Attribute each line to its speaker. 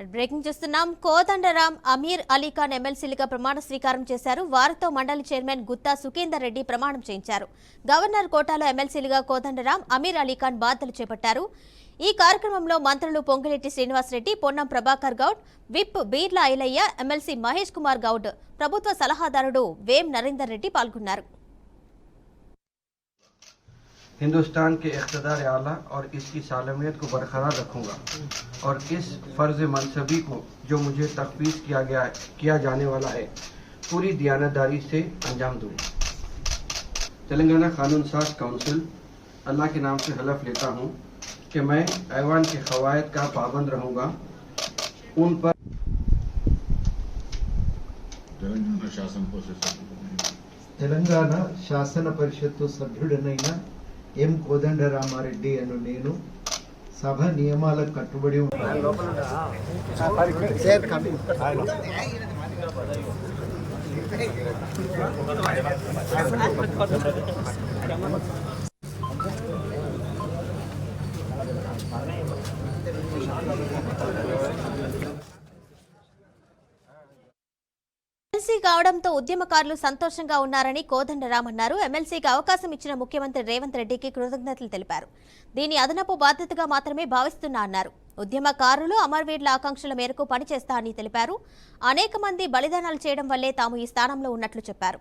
Speaker 1: Breaking చూస్తున్నాం కోదండరాం అమీర్ అలీఖాన్ ఎమ్మెల్సీలుగా ప్రమాణ స్వీకారం చేశారు వారితో మండలి చైర్మన్ గుత్తా సుఖేందర్ రెడ్డి ప్రమాణం చేయించారు గవర్నర్ కోటాలో ఎమ్మెల్సీలుగా కోదండరాం అమీర్ అలీఖాన్ బాధ్యతలు చేపట్టారు ఈ కార్యక్రమంలో మంత్రులు పొంగిరెడ్డి శ్రీనివాసరెడ్డి పొన్నం ప్రభాకర్ గౌడ్ విప్ బీర్ల ఐలయ్య ఎమ్మెల్సీ మహేష్ కుమార్ గౌడ్ ప్రభుత్వ సలహాదారుడు వేం నరేందర్ రెడ్డి పాల్గొన్నారు
Speaker 2: हिंदुस्तान के इकतदार आला और इसकी सालमियत को बरकरार रखूंगा और इस फर्ज मनसबी को जो मुझे तखवीज किया गया किया जाने वाला है पूरी दयानतदारी से अंजाम दूंगा तेलंगाना कानून साज काउंसिल अल्लाह के नाम से हलफ लेता हूँ कि मैं ऐवान के कवायद का पाबंद रहूंगा उन पर
Speaker 3: తెలంగాణ శాసన పరిషత్ సభ్యుడు
Speaker 4: తెలంగాణ శాసన పరిషత్తు సభ్యుడనైన ఎం కోదండరామారెడ్డి అను నేను సభ నియమాలకు కట్టుబడి ఉంటాను
Speaker 1: ఎమ్మెల్సీ కావడంతో ఉద్యమకారులు సంతోషంగా ఉన్నారని కోదండరామ్ అన్నారు. ఎమ్మెల్సీకి అవకాశం ఇచ్చిన ముఖ్యమంత్రి రేవంత్ రెడ్డికి కృతజ్ఞతలు తెలిపారు. దీని అదనపు బాధ్యతగా మాత్రమే భావిస్తున్నా అన్నారు. ఉద్యమకారులు అమరవీరుల ఆకాంక్షల మేరకు పనిచేస్తా అని తెలిపారు. అనేక మంది బలిదానాలు చేయడం వల్లే తాము ఈ స్థానంలో ఉన్నట్లు చెప్పారు.